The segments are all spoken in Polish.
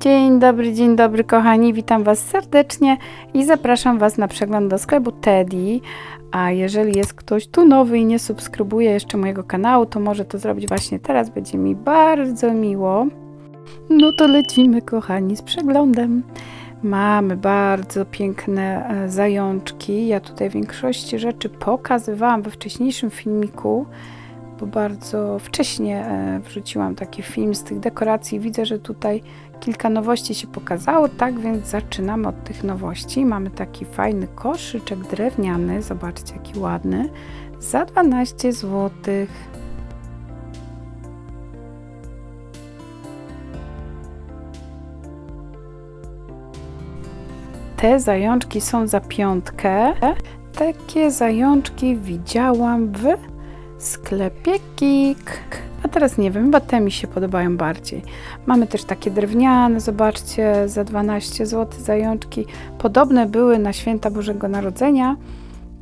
Dzień dobry, dzień dobry kochani, witam Was serdecznie i zapraszam Was na przegląd do sklepu Teddy. A jeżeli jest ktoś tu nowy i nie subskrybuje jeszcze mojego kanału, to może to zrobić właśnie teraz, będzie mi bardzo miło. No to lecimy kochani z przeglądem. Mamy bardzo piękne e, zajączki. Ja tutaj większości rzeczy pokazywałam we wcześniejszym filmiku, bo bardzo wcześnie e, wrzuciłam taki film z tych dekoracji. Widzę, że tutaj kilka nowości się pokazało, tak więc zaczynamy od tych nowości. Mamy taki fajny koszyczek drewniany, zobaczcie jaki ładny, za 12 zł. Te zajączki są za piątkę. Takie zajączki widziałam w sklepie Kik. A teraz nie wiem, chyba te mi się podobają bardziej. Mamy też takie drewniane, zobaczcie, za 12 zł zajączki. Podobne były na święta Bożego Narodzenia,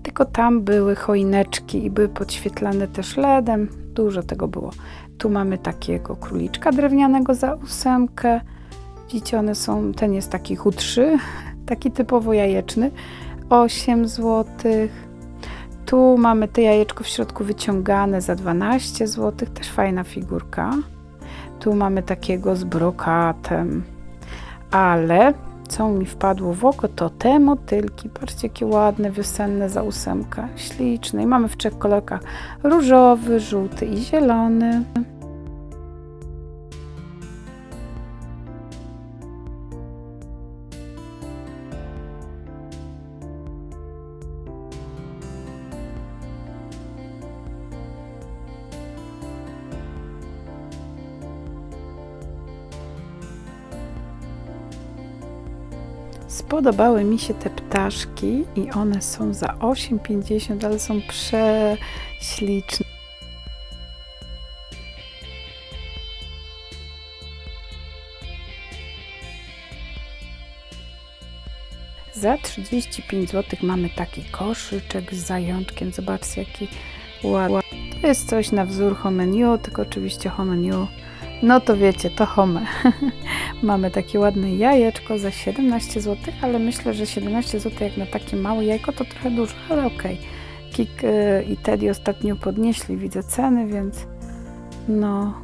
tylko tam były choineczki i były podświetlane też LEDem. Dużo tego było. Tu mamy takiego króliczka drewnianego za ósemkę. Widzicie, one są, ten jest taki chudszy, taki typowo jajeczny. 8 złotych. Tu mamy te jajeczko w środku wyciągane za 12 zł, też fajna figurka. Tu mamy takiego z brokatem. Ale co mi wpadło w oko, to te motylki. Patrzcie, jakie ładne, wiosenne za ósemkę. Śliczne. I mamy w trzech kolorkach. Różowy, żółty i zielony. Spodobały mi się te ptaszki i one są za 8,50, ale są prześliczne. Za 35 zł mamy taki koszyczek z zajączkiem. Zobaczcie, jaki ładny. To jest coś na wzór homeniu, tylko oczywiście homeniu no to wiecie, to home. Mamy takie ładne jajeczko za 17 zł, ale myślę, że 17 zł jak na takie małe jajko to trochę dużo, ale okej. Okay. Kik y, i Teddy ostatnio podnieśli, widzę ceny, więc no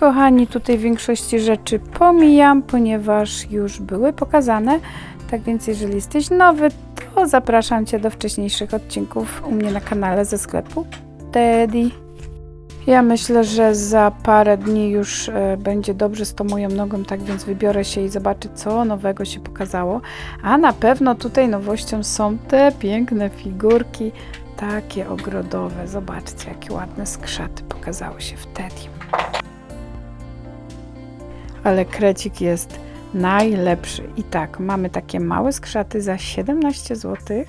Kochani, tutaj większości rzeczy pomijam, ponieważ już były pokazane. Tak więc, jeżeli jesteś nowy, to zapraszam Cię do wcześniejszych odcinków u mnie na kanale ze sklepu Teddy. Ja myślę, że za parę dni już e, będzie dobrze z tą moją nogą, tak więc wybiorę się i zobaczę, co nowego się pokazało. A na pewno tutaj nowością są te piękne figurki, takie ogrodowe. Zobaczcie, jakie ładne skrzaty pokazały się wtedy ale krecik jest najlepszy. I tak, mamy takie małe skrzaty za 17 zł.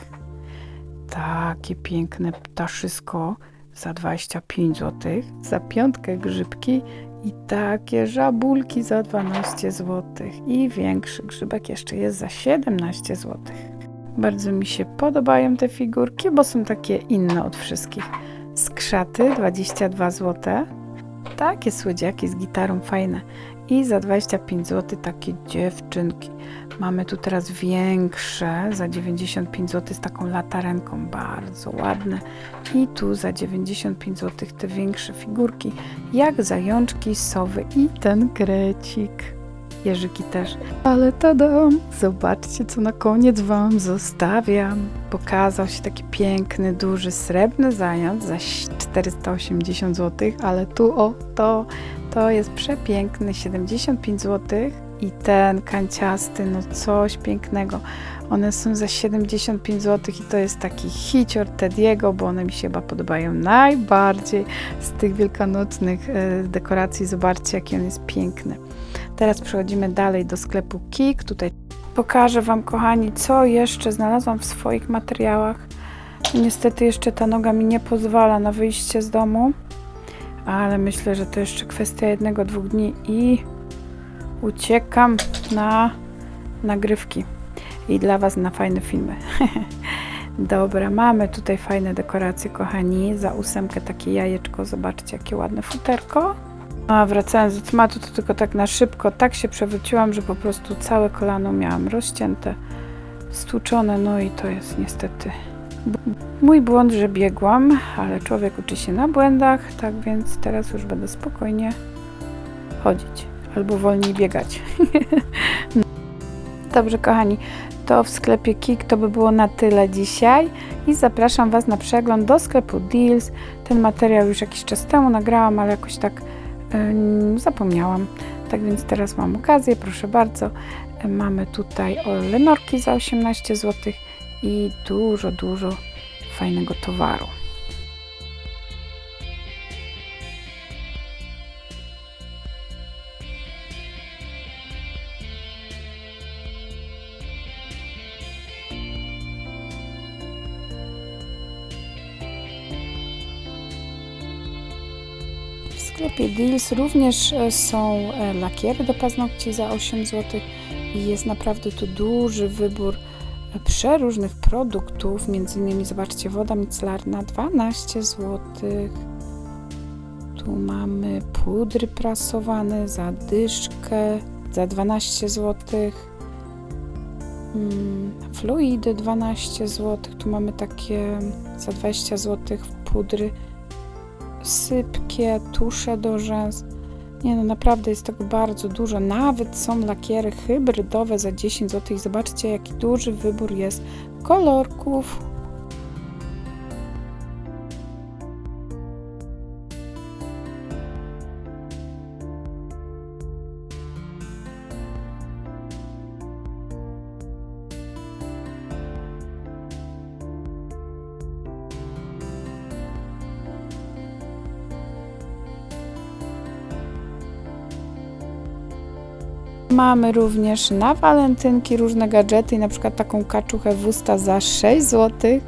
Takie piękne ptaszysko za 25 zł. Za piątkę grzybki i takie żabulki za 12 zł. I większy grzybek jeszcze jest za 17 zł. Bardzo mi się podobają te figurki, bo są takie inne od wszystkich. Skrzaty 22 zł. Takie słodziaki z gitarą fajne i za 25 zł takie dziewczynki. Mamy tu teraz większe za 95 zł z taką latarenką, bardzo ładne. I tu za 95 zł te większe figurki, jak zajączki, sowy i ten krecik. Jeżyki też. Ale dam. zobaczcie co na koniec Wam zostawiam. Pokazał się taki piękny, duży, srebrny zając za 480 zł, ale tu o to to jest przepiękny, 75 zł i ten kanciasty, no coś pięknego. One są za 75 zł i to jest taki hicior Tediego, bo one mi się chyba podobają najbardziej z tych wielkanocnych e, dekoracji. Zobaczcie, jaki on jest piękny. Teraz przechodzimy dalej do sklepu Kik. Tutaj pokażę Wam, kochani, co jeszcze znalazłam w swoich materiałach. Niestety jeszcze ta noga mi nie pozwala na wyjście z domu, ale myślę, że to jeszcze kwestia jednego, dwóch dni i uciekam na nagrywki i dla Was na fajne filmy. Dobra, mamy tutaj fajne dekoracje, kochani. Za ósemkę takie jajeczko, zobaczcie jakie ładne futerko. A wracając do tematu, to tylko tak na szybko, tak się przewróciłam, że po prostu całe kolano miałam rozcięte, stłuczone, no i to jest niestety mój błąd, że biegłam, ale człowiek uczy się na błędach, tak więc teraz już będę spokojnie chodzić albo wolniej biegać. Dobrze, kochani, to w sklepie Kik to by było na tyle dzisiaj i zapraszam Was na przegląd do sklepu Deals. Ten materiał już jakiś czas temu nagrałam, ale jakoś tak zapomniałam. Tak więc teraz mam okazję, proszę bardzo. Mamy tutaj lenorki za 18 zł i dużo, dużo fajnego towaru. Sklepie Deals również e, są e, lakiery do paznokci za 8 zł i jest naprawdę tu duży wybór e, przeróżnych produktów, między innymi zobaczcie woda micelarna 12 zł. Tu mamy pudry prasowane za dyszkę za 12 zł. Hmm, fluidy 12 zł. Tu mamy takie za 20 zł pudry sypkie, tusze do rzęs. Nie no, naprawdę jest tego bardzo dużo. Nawet są lakiery hybrydowe za 10 zł. Zobaczcie, jaki duży wybór jest kolorków. Mamy również na walentynki różne gadżety, na przykład taką kaczuchę w usta za 6 zł,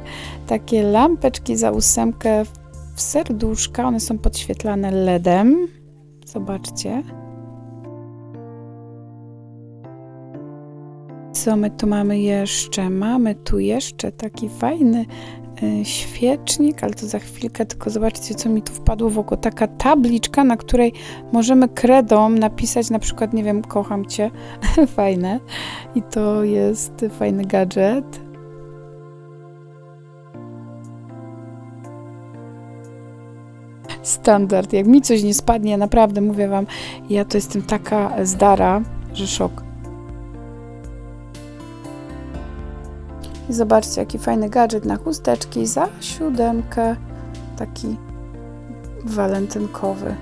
takie lampeczki za ósemkę w serduszka, one są podświetlane LEDem. Zobaczcie. Co my tu mamy jeszcze? Mamy tu jeszcze taki fajny świecznik, ale to za chwilkę, tylko zobaczcie, co mi tu wpadło w oko. Taka tabliczka, na której możemy kredą napisać na przykład, nie wiem, kocham cię. Fajne. I to jest fajny gadżet. Standard. Jak mi coś nie spadnie, naprawdę mówię wam, ja to jestem taka zdara, że szok. I zobaczcie, jaki fajny gadżet na chusteczki za siódemkę. Taki walentynkowy.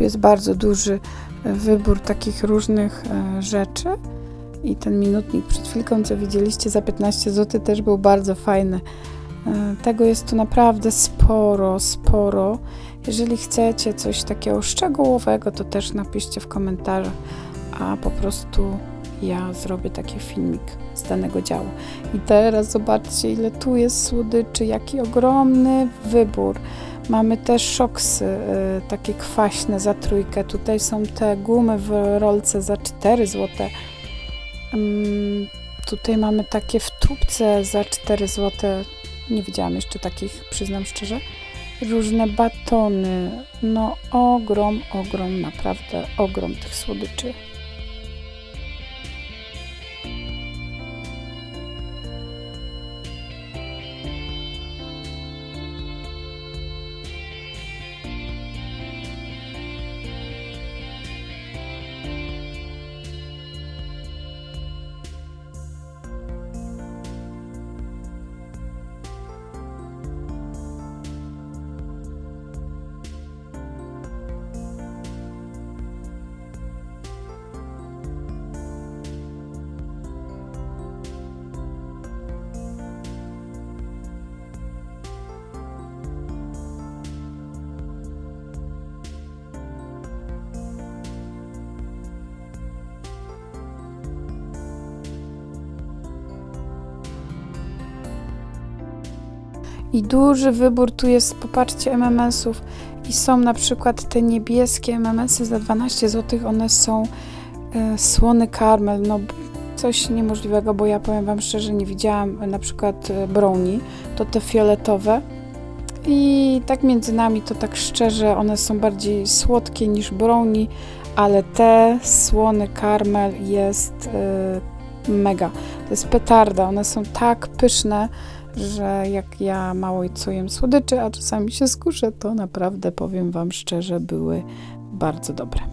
Jest bardzo duży e, wybór takich różnych e, rzeczy. I ten minutnik przed chwilką, co widzieliście za 15 zł, też był bardzo fajny. E, tego jest tu naprawdę sporo, sporo. Jeżeli chcecie coś takiego szczegółowego, to też napiszcie w komentarzach, a po prostu ja zrobię taki filmik z danego działu. I teraz zobaczcie, ile tu jest słodyczy, jaki ogromny wybór. Mamy też szoksy, y, takie kwaśne za trójkę. Tutaj są te gumy w rolce za 4 zł. Tutaj mamy takie w tubce za 4 zł. Nie widziałam jeszcze takich, przyznam szczerze. Różne batony. No ogrom, ogrom, naprawdę ogrom tych słodyczy. I duży wybór tu jest, popatrzcie, MMS-ów. I są na przykład te niebieskie MMS-y za 12 zł, one są e, słony karmel, no coś niemożliwego, bo ja powiem Wam szczerze, nie widziałam na przykład e, brownie, to te fioletowe. I tak między nami to tak szczerze, one są bardziej słodkie niż brownie, ale te słony karmel jest e, mega. To jest petarda, one są tak pyszne, że jak ja mało co jem słodyczy, a czasami się skuszę, to naprawdę powiem Wam szczerze, były bardzo dobre.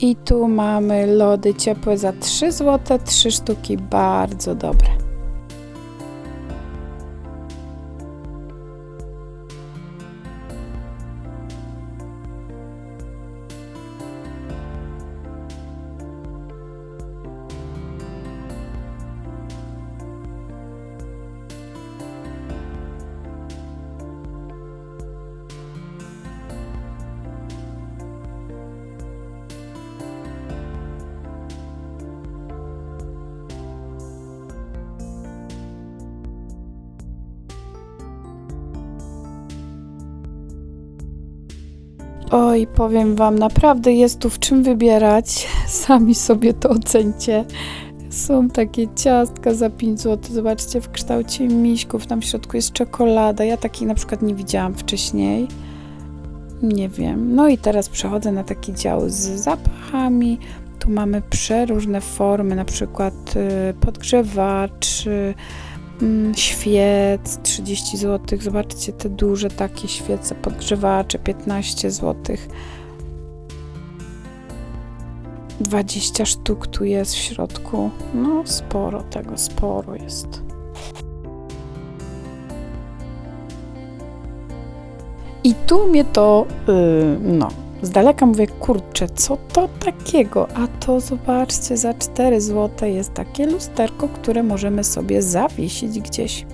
I tu mamy lody ciepłe za 3 zł, 3 sztuki, bardzo dobre. Oj, powiem Wam, naprawdę jest tu w czym wybierać. Sami sobie to ocencie. Są takie ciastka za 5 zł. Zobaczcie, w kształcie miśków. Tam w środku jest czekolada. Ja takiej na przykład nie widziałam wcześniej. Nie wiem. No i teraz przechodzę na taki dział z zapachami. Tu mamy przeróżne formy, na przykład y, podgrzewacz, świec 30 zł. Zobaczcie te duże takie świece podgrzewacze 15 zł. 20 sztuk tu jest w środku. No sporo tego, sporo jest. I tu mnie to, yy, no, z daleka mówię, kurczę, co to takiego? A to zobaczcie, za 4 zł jest takie lusterko, które możemy sobie zawiesić gdzieś.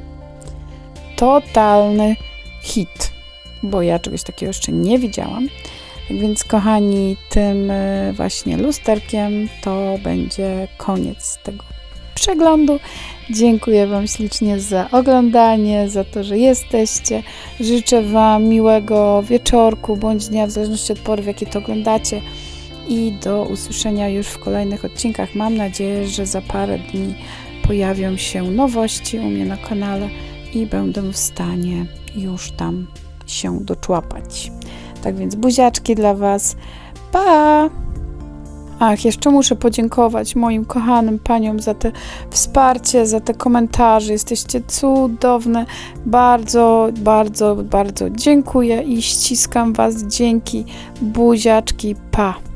Totalny hit, bo ja czegoś takiego jeszcze nie widziałam. Tak więc, kochani, tym y, właśnie lusterkiem to będzie koniec tego przeglądu. Dziękuję Wam ślicznie za oglądanie, za to, że jesteście. Życzę Wam miłego wieczorku bądź dnia, w zależności od pory, w jakiej to oglądacie. I do usłyszenia już w kolejnych odcinkach. Mam nadzieję, że za parę dni pojawią się nowości u mnie na kanale i będę w stanie już tam się doczłapać. Tak więc buziaczki dla Was. Pa! Ach, jeszcze muszę podziękować moim kochanym paniom za te wsparcie, za te komentarze. Jesteście cudowne. Bardzo, bardzo, bardzo dziękuję i ściskam Was. Dzięki. Buziaczki. Pa.